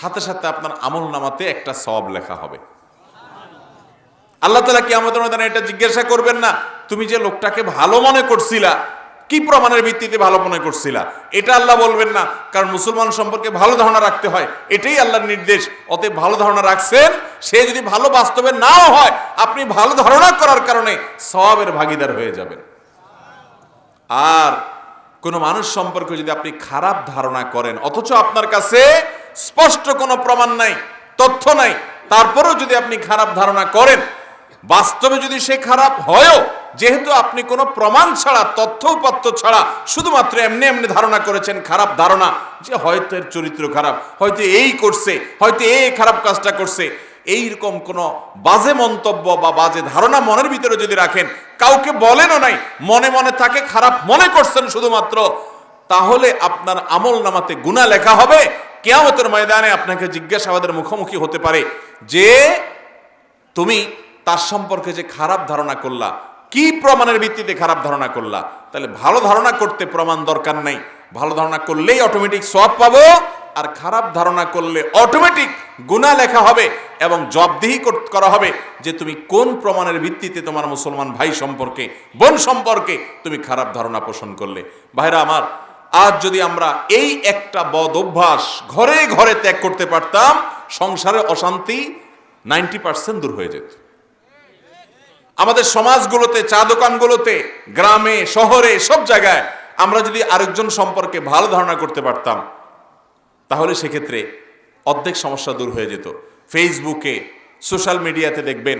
সাথে সাথে আপনার আমল নামাতে একটা সব লেখা হবে। আল্লাহ তালা কি আমাদের ময়দানে এটা জিজ্ঞাসা করবেন না, তুমি যে লোকটাকে ভালো মনে করছিলা, কি প্রমাণের ভিত্তিতে ভালো মনে করছিলা? এটা আল্লাহ বলবেন না, কারণ মুসলমান সম্পর্কে ভালো ধারণা রাখতে হয়, এটাই আল্লাহর নির্দেশ। অতএব ভালো ধারণা রাখছেন, সে যদি ভালো বাস্তবে নাও হয়, আপনি ভালো ধারণা করার কারণে সবের ভাগিদার হয়ে যাবেন। আর কোনো মানুষ সম্পর্কে যদি আপনি খারাপ ধারণা করেন, অথচ আপনার কাছে স্পষ্ট কোনো প্রমাণ নাই, তথ্য নাই। তারপরেও যদি আপনি খারাপ ধারণা করেন, বাস্তবে যদি সে খারাপ হয়ও, যেহেতু আপনি কোনো প্রমাণ ছাড়া, তথ্য উপাত্ত ছাড়া শুধুমাত্র এমনি এমনি ধারণা করেছেন খারাপ ধারণা, যে হয়তো এর চরিত্র খারাপ, হয়তো এই করছে, হয়তো এই খারাপ কাজটা করছে, এইরকম কোনো বাজে মন্তব্য বা বাজে ধারণা মনের ভিতরে যদি রাখেন, কাউকে বলেনও নাই, মনে মনে তাকে খারাপ মনে করছেন শুধুমাত্র, তাহলে আপনার আমল নামাতে গুণা লেখা হবে কেয়ামতের ময়দানে আপনাকে জিজ্ঞাসাবাদের মুখোমুখি হতে পারে যে তুমি তার সম্পর্কে যে খারাপ ধারণা করলা, কি প্রমাণের ভিত্তিতে খারাপ ধারণা করলা? তাহলে ভালো ধারণা করতে প্রমাণ দরকার নাই। ভালো ধারণা করলেই অটোমেটিক সব পাবো, আর খারাপ ধারণা করলে অটোমেটিক গুণা লেখা হবে এবং জবদিহি কর- হবে যে তুমি কোন প্রমাণের ভিত্তিতে তোমার মুসলমান ভাই সম্পর্কে, বোন সম্পর্কে তুমি খারাপ ধারণা পোষণ করলে। ভাইরা আমার আজ যদি আমরা এই একটা বদ অভ্যাস ঘরে ঘরে ত্যাগ করতে পারতাম, সংসারে অশান্তি নাইনটি পার্সেন্ট দূর হয়ে যেত। আমাদের সমাজগুলোতে, চা দোকানগুলোতে, গ্রামে, শহরে, সব জায়গায় আমরা যদি আরেকজন সম্পর্কে ভালো ধারণা করতে পারতাম, তাহলে সেক্ষেত্রে অর্ধেক সমস্যা দূর হয়ে যেত। ফেসবুকে, সোশ্যাল মিডিয়াতে দেখবেন,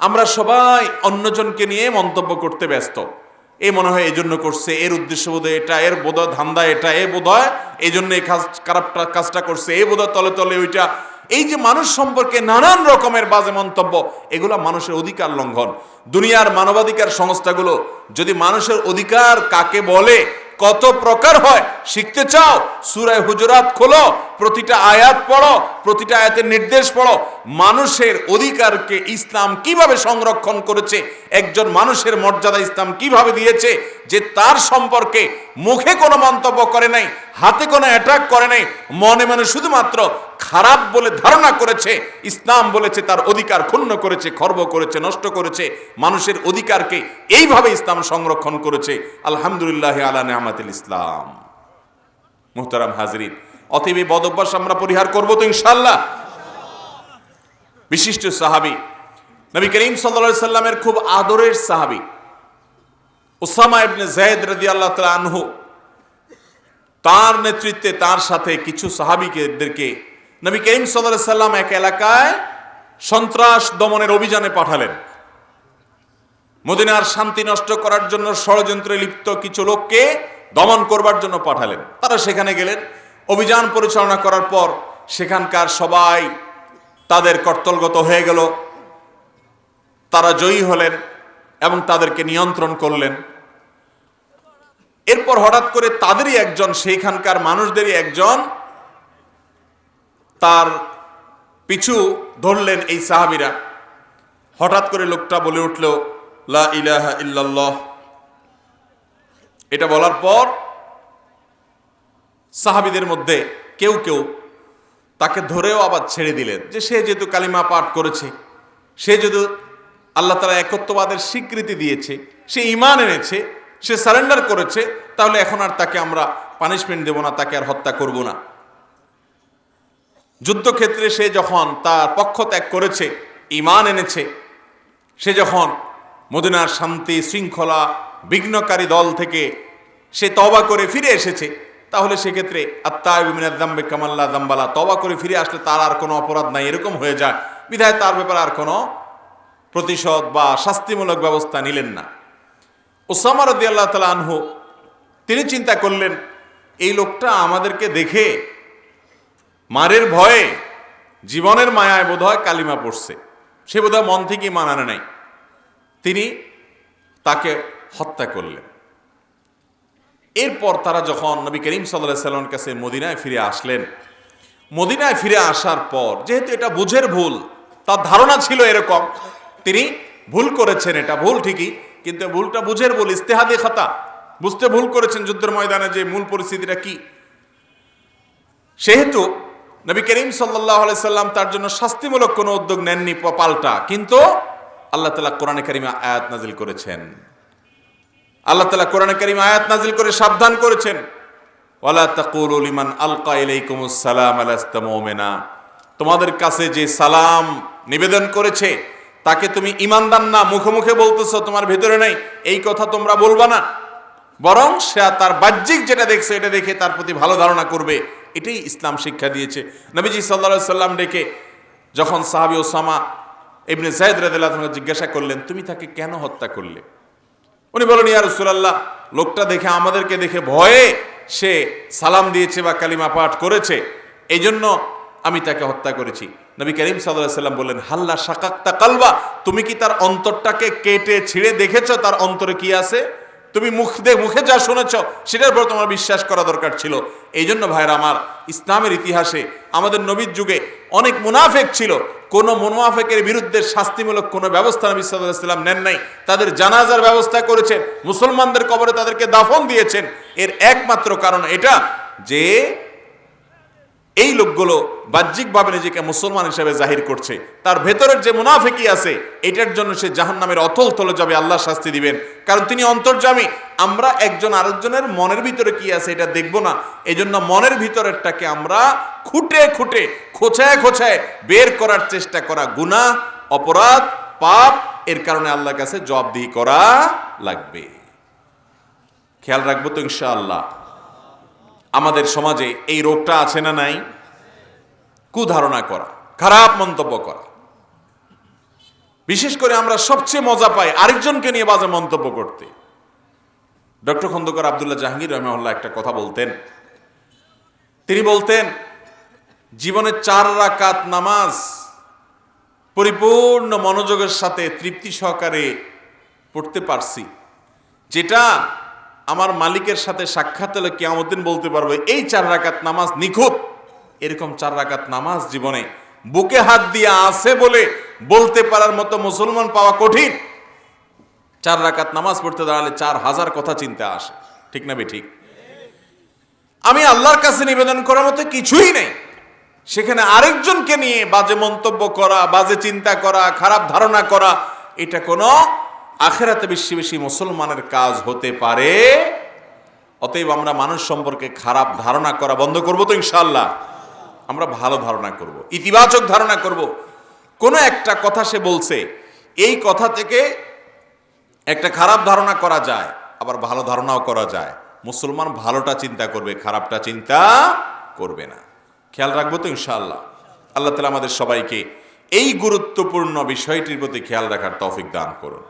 আমরা সবাই অন্যজনকে নিয়ে মন্তব্য করতে ব্যস্ত। এ মনে হয় এই জন্য করছে, এর উদ্দেশ্য বোধহয় এটা, এর বোধহয় ধান্দা এটা, এ বোধহয় এই জন্য এই কাজ, খারাপটা, কাজটা করছে, এ বোধহয় তলে তলে ওইটা। এই যে মানুষ সম্পর্কে নানান রকমের বাজে মন্তব্য, এগুলো মানুষের অধিকার লঙ্ঘন। দুনিয়ার মানবাধিকার সংস্থাগুলো, যদি মানুষের অধিকার কাকে বলে, কত প্রকার হয়, শিখতে চাও, সুরায় হুজরাত খোলো, প্রতিটা আয়াত পড়ো প্রতিটা আয়াতের নির্দেশ পড়ো। মানুষের অধিকারকে ইসলাম কীভাবে সংরক্ষণ করেছে? একজন মানুষের মর্যাদা ইসলাম কীভাবে দিয়েছে? যে তার সম্পর্কে মুখে কোনো মন্তব্য করে নাই, হাতে কোনো অ্যাটাক করে নাই, মনে মনে শুধুমাত্র খারাপ বলে ধারণা করেছে, ইসলাম বলেছে তার অধিকার ক্ষুণ্ণ করেছে, খর্ব করেছে, নষ্ট করেছে, মানুষের অধিকারকে এইভাবে ইসলাম সংরক্ষণ করেছে। আলহামদুলিল্লাহ আলা নেহামাতিল ইসলাম। মুহতারাম হাজরিন অতএব এই বদ অভ্যাস আমরা পরিহার করব তো ইনশাল্লাহ বিশিষ্ট সাহাবি, নবী করিম সাল্লা সাল্লামের খুব আদরের সাহাবি ওসামা ইবনে জায়দ রাদি আল্লাহ আনহু, তার নেতৃত্বে তার সাথে কিছু সাহাবিকেদেরকে নবী করিম সাল্লাহ সাল্লাম এক এলাকায় সন্ত্রাস দমনের অভিযানে পাঠালেন। মদিনার শান্তি নষ্ট করার জন্য ষড়যন্ত্রে লিপ্ত কিছু লোককে দমন করবার জন্য পাঠালেন। তারা সেখানে গেলেন। অভিযান পরিচালনা করার পর সেখানকার সবাই তাদের কর্তলগত হয়ে গেল। তারা জয়ী হলেন এবং তাদেরকে নিয়ন্ত্রণ করলেন। এরপর হঠাৎ করে তাদেরই একজন, সেইখানকার মানুষদেরই একজন তার পিছু ধরলেন এই সাহাবিরা। হঠাৎ করে লোকটা বলে উঠল, লা ইলাহা ইল্লাল্লাহ। এটা বলার পর সাহাবিদের মধ্যে কেউ কেউ তাকে ধরেও আবার ছেড়ে দিলেন যে সে যেহেতু কালিমা পাঠ করেছে, সে যেহেতু আল্লাহ তালা একত্ববাদের স্বীকৃতি দিয়েছে, সে ইমান এনেছে, সে সারেন্ডার করেছে, তাহলে এখন আর তাকে আমরা পানিশমেন্ট দেব না, তাকে আর হত্যা করব না। যুদ্ধক্ষেত্রে সে যখন তার পক্ষ ত্যাগ করেছে ইমান এনেছে, সে যখন মদিনার শান্তি শৃঙ্খলা বিঘ্নকারী দল থেকে সে তবা করে ফিরে এসেছে তাহলে সেক্ষেত্রে আত্মায় বিমিনার দাম্বে কামাল্লা দাম্বালা তবা করে ফিরে আসলে তার আর কোনো অপরাধ নাই, এরকম হয়ে যায়। বিধায় তার ব্যাপারে আর কোনো প্রতিশোধ বা শাস্তিমূলক ব্যবস্থা নিলেন না। ওসামা রদি আল্লাহ তালা আনহু, তিনি চিন্তা করলেন, এই লোকটা আমাদেরকে দেখে মারের ভয়ে জীবনের মায়ায় বোধহয় কালিমা পড়ছে। সে বোধহয় মন থেকেই মানানো নাই। তিনি তাকে হত্যা করলেন। এরপর তারা যখন নবী করিম সাল্লাহ সাল্লামের কাছে মদিনায় ফিরে আসলেন, মদিনায় ফিরে আসার পর, যেহেতু এটা বুঝের ভুল, তার ধারণা ছিল এরকম, তিনি ভুল করেছেন এটা, ভুল ঠিকই, কিন্তু ভুলটা বুঝের ভুল, ইস্তেহাদে খাতা। বুঝতে ভুল করেছেন যুদ্ধের ময়দানে যে মূল পরিস্থিতিটা কি। সেহেতু নবী করিম সাল্লাহ সাল্লাম তার জন্য শাস্তিমূলক কোনো উদ্যোগ নেননি পাল্টা, কিন্তু আল্লাহ তালা কোরআনে কারিমে আয়াত নাজিল করেছেন। আল্লাহ তালা কোরআনে কারিম আয়াত নাজিল করে সাবধান করেছেন। ওয়ালা তাকুলু লিমান আলকা ইলাইকুমুস সালাম আলাস্তা তোমাদের কাছে যে সালাম নিবেদন করেছে, তাকে তুমি ইমানদার না মুখে মুখে বলতেছো, তোমার ভেতরে নাই, এই কথা তোমরা বলবা না। বরং সে তার বাহ্যিক যেটা দেখছে, এটা দেখে তার প্রতি ভালো ধারণা করবে। এটাই ইসলাম শিক্ষা দিয়েছে। নবীজি সাল্লা সাল্লাম ডেকে যখন সাহাবি ওসামা ইবনে জায়দ রাদিল্লাহ জিজ্ঞাসা করলেন, তুমি তাকে কেন হত্যা করলে? উনি বলেন ইয়া রসুলাল্লাহ, লোকটা দেখে আমাদেরকে দেখে ভয়ে সে সালাম দিয়েছে বা কালিমা পাঠ করেছে এই জন্য আমি তাকে হত্যা করেছি। নবী করিম সাল্লাম বললেন, হাল্লা শাকাক্তা কালবা, তুমি কি তার অন্তরটাকে কেটে ছিঁড়ে দেখেছ? তার অন্তরে কি আছে? তুমি মুখ দে, মুখে যা শুনেছ, সেটার উপর তোমার বিশ্বাস করা দরকার ছিল। এই জন্য ভাইরা আমার ইসলামের ইতিহাসে আমাদের নবীর যুগে অনেক মুনাফেক ছিল। কোন মুনাফেকের বিরুদ্ধে শাস্তিমূলক কোনো ব্যবস্থা নবী সাল্লাম নেন নাই। তাদের জানাজার ব্যবস্থা করেছেন, মুসলমানদের কবরে তাদেরকে দাফন দিয়েছেন। এর একমাত্র কারণ এটা যে এই লোকগুলো বাহ্যিকভাবে নিজেকে মুসলমান হিসেবে জাহির করছে। তার ভেতরের যে মুনাফিকি আছে, এটার জন্য সে জাহান্নামের অতল তলে যাবে, আল্লাহ শাস্তি দিবেন। কারণ তিনি অন্তর্জামী আমরা একজন আরেকজনের মনের ভিতরে কি আছে এটা দেখব না। এজন্য মনের ভিতরেরটাকে আমরা খুঁটে খুঁটে, খোঁচায় খোঁচায় বের করার চেষ্টা করা গুনাহ, অপরাধ, পাপ, এর কারণে আল্লাহর কাছে জবাবদিহি করা লাগবে। খেয়াল রাখব তো ইনশাআল্লাহ। আমাদের সমাজে এই রোগটা আছে না নাই? কুধারণা করা, খারাপ মন্তব্য করা। বিশেষ করে আমরা সবচেয়ে মজা পাই আরেকজনকে নিয়ে বাজে মন্তব্য করতে। ডক্টর খন্দকার আবদুল্লাহ জাহাঙ্গীর রহমাল্লাহ একটা কথা বলতেন। তিনি বলতেন জীবনে চার রাকাত নামাজ পরিপূর্ণ মনোযোগের সাথে তৃপ্তি সহকারে পড়তে পারছি। যেটা আমার মালিকের সাথে সাক্ষাৎ হলে কেয়ামতিন বলতে পারব, এই চার রাকাত নামাজ নিখুঁত। এরকম চার রাকাত নামাজ জীবনে বুকে হাত দিয়ে আছে বলে বলতে পারার মতো মুসলমান পাওয়া কঠিন। চার রাকাত নামাজ পড়তে দাঁড়ালে চার হাজার কথা চিন্তা আসে। ঠিক না ঠিক? আমি আল্লাহর কাছে নিবেদন করার মতো কিছুই নেই। সেখানে আরেকজনকে নিয়ে বাজে মন্তব্য করা, বাজে চিন্তা করা, খারাপ ধারণা করা, এটা কোনো আখেরাতে বেশি বেশি মুসলমানের কাজ হতে পারে। অতএব আমরা মানুষ সম্পর্কে খারাপ ধারণা করা বন্ধ করব তো ইনশাল্লাহ আমরা ভালো ধারণা করব, ইতিবাচক ধারণা করব। কোনো একটা কথা সে বলছে, এই কথা থেকে একটা খারাপ ধারণা করা যায়, আবার ভালো ধারণাও করা যায়। মুসলমান ভালোটা চিন্তা করবে, খারাপটা চিন্তা করবে না। খেয়াল রাখব তো ইনশাআল্লাহ। আল্লাহ তালা আমাদের সবাইকে এই গুরুত্বপূর্ণ বিষয়টির প্রতি খেয়াল রাখার তৌফিক দান করুন।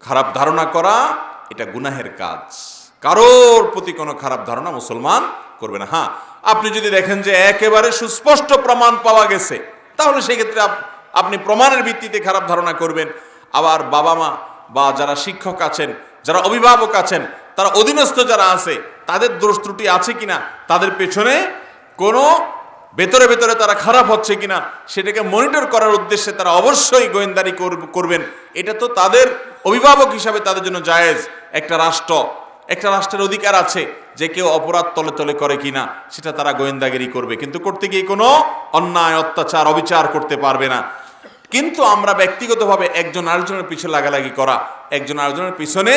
খারাপ ধারণা করা, এটা গুনাহের কাজ। কারোর প্রতি কোনো খারাপ ধারণা মুসলমান করবে না। হ্যাঁ আপনি যদি দেখেন যে একেবারে সুস্পষ্ট প্রমাণ পাওয়া গেছে, তাহলে সেক্ষেত্রে আপ- আপনি প্রমাণের ভিত্তিতে খারাপ ধারণা করবেন। আবার বাবা মা বা যারা শিক্ষক আছেন, যারা অভিভাবক আছেন, তারা অধীনস্থ যারা আছে, তাদের দোষ ত্রুটি আছে কিনা, তাদের পেছনে কোনো ভেতরে ভেতরে তারা খারাপ হচ্ছে কিনা, সেটাকে মনিটর করার উদ্দেশ্যে তারা অবশ্যই গোয়েন্দারি করব- করবেন। এটা তো তাদের অভিভাবক হিসাবে তাদের জন্য জায়েজ। একটা রাষ্ট্র, একটা রাষ্ট্রের অধিকার আছে যে কেউ অপরাধ তলে তলে করে কিনা, সেটা তারা গোয়েন্দাগিরি করবে। কিন্তু করতে গিয়ে কোনো অন্যায়, অত্যাচার, অবিচার করতে পারবে না। কিন্তু আমরা ব্যক্তিগতভাবে একজন আরেকজনের পিছনে লাগালাগি করা, একজন আরেকজনের পিছনে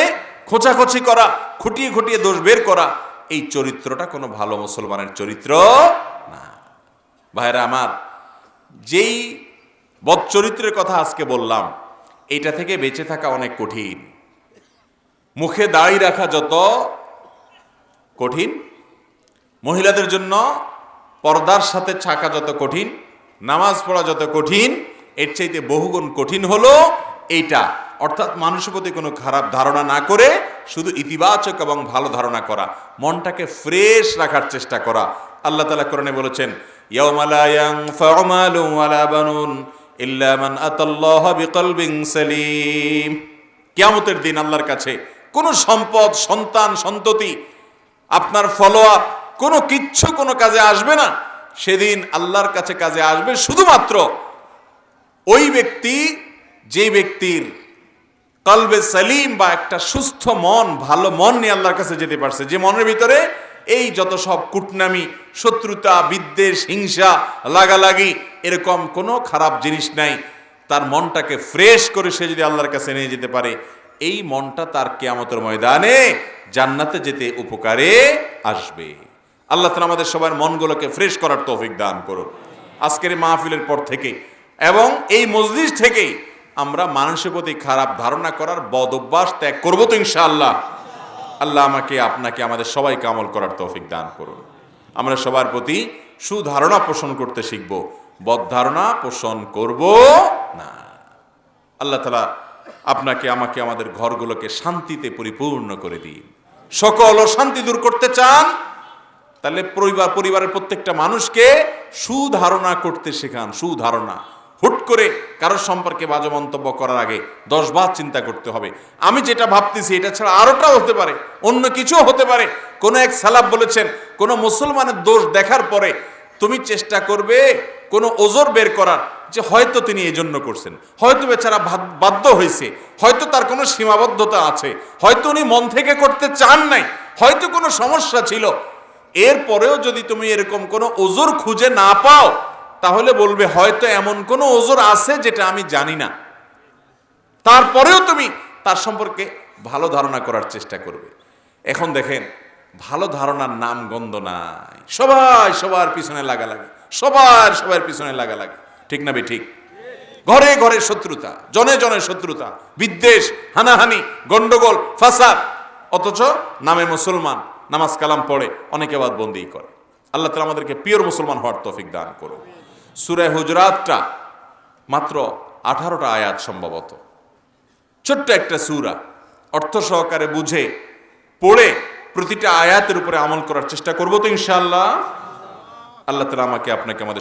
খোঁচাখোঁচি করা, খুঁটিয়ে খুঁটিয়ে দোষ বের করা, এই চরিত্রটা কোনো ভালো মুসলমানের চরিত্র না। ভাইরা আমার, যেই বদচরিত্রের কথা আজকে বললাম, এটা থেকে বেঁচে থাকা অনেক কঠিন। মুখে দাড়ি রাখা যত কঠিন, মহিলাদের জন্য পর্দার সাথে ছাকা যত কঠিন, নামাজ পড়া যত কঠিন এর চাইতে বহুগুণ কঠিন হলো এইটা। অর্থাৎ মানুষের প্রতি কোনো খারাপ ধারণা না করে শুধু ইতিবাচক এবং ভালো ধারণা করা, মনটাকে ফ্রেশ রাখার চেষ্টা করা। আল্লাহ তালা কোরআনে বলেছেন কিয়ামতের দিন আল্লাহর কাছে কোনো সম্পদ, সন্তান, সন্ততি, আপনার ফলো আপ কোনো কিচ্ছু কোনো কাজে আসবে না। সেদিন আল্লাহর কাছে কাজে আসবে শুধুমাত্র ওই ব্যক্তি যে ব্যক্তির কলবে সালিম বা একটা সুস্থ মন, ভালো মন নিয়ে আল্লাহর কাছে যেতে পারছে, যে মনের ভিতরে এই যত সব কুটনামি, শত্রুতা, বিদ্বেষ, হিংসা, লাগালাগি, এরকম কোনো খারাপ জিনিস নাই, তার মনটাকে ফ্রেশ করে সে যদি আল্লাহর কাছে নিয়ে যেতে পারে, এই মনটা তার কেয়ামতের ময়দানে জান্নাতে যেতে উপকারে আসবে। আল্লাহ তালা আমাদের সবার মনগুলোকে ফ্রেশ করার তৌফিক দান করুন। আজকের মাহফিলের পর থেকে এবং এই মসজিদ থেকেই আমরা মানুষের প্রতি খারাপ ধারণা করার বদ অভ্যাস ত্যাগ করব তো ইনশাআল্লাহ। আল্লাহ আমাকে, আপনাকে, আমাদের সবাইকে আমল করার তৌফিক দান করুন। আমরা সবার প্রতি সুধারণা পোষণ করতে শিখব বদ ধারণা পোষণ করব না। আল্লাহ তালা আপনাকে, আমাকে, আমাদের ঘরগুলোকে শান্তিতে পরিপূর্ণ করে দিন। সকল অশান্তি দূর করতে চান, তাহলে পরিবার, পরিবারের প্রত্যেকটা মানুষকে সুধারণা করতে শেখান, সুধারণা। হুট করে কারোর সম্পর্কে বাজে মন্তব্য করার আগে দশ বার চিন্তা করতে হবে। আমি যেটা ভাবতেছি, এটা ছাড়া আরোটাও হতে পারে, অন্য কিছুও হতে পারে। কোনো এক সালাব বলেছেন, কোনো মুসলমানের দোষ দেখার পরে তুমি চেষ্টা করবে কোনো ওজোর বের করার যে হয়তো তিনি এই জন্য করছেন। হয়তো বেচারা বাধ্য হয়েছে, হয়তো তার কোনো সীমাবদ্ধতা আছে, হয়তো উনি মন থেকে করতে চান নাই, হয়তো কোনো সমস্যা ছিল। এরপরেও যদি তুমি এরকম কোনো ওজোর খুঁজে না পাও তাহলে বলবে, হয়তো এমন কোনো ওজোর আছে যেটা আমি জানি না। তারপরেও তুমি তার সম্পর্কে ভালো ধারণা করার চেষ্টা করবে। এখন দেখেন, ভালো ধারণার নাম গন্ধ নাই। সবাই সবার পিছনে লাগা লাগে সবার সবার পিছনে লাগা লাগে ঠিক না বে ঠিক? ঘরে ঘরে শত্রুতা, জনে জনে শত্রুতা, বিদ্বেষ, হানাহানি, গন্ডগোল, ফাসাদ। অথচ নামে মুসলমান, নামাজ কালাম পড়ে, অনেকে বাদ বন্দি করে। আল্লাহ তালা আমাদেরকে পিওর মুসলমান হওয়ার তৌফিক দান করো সুরে হুজরাতটা মাত্র আঠারোটা আয়াত সম্ভবত। ছোট্ট একটা সুরা, অর্থ সহকারে বুঝে, পড়ে প্রতিটা আয়াতের উপরে আমল করার চেষ্টা করব তো ইনশাল্লাহ আল্লাহ তালা আমাকে, আপনাকে আমাদের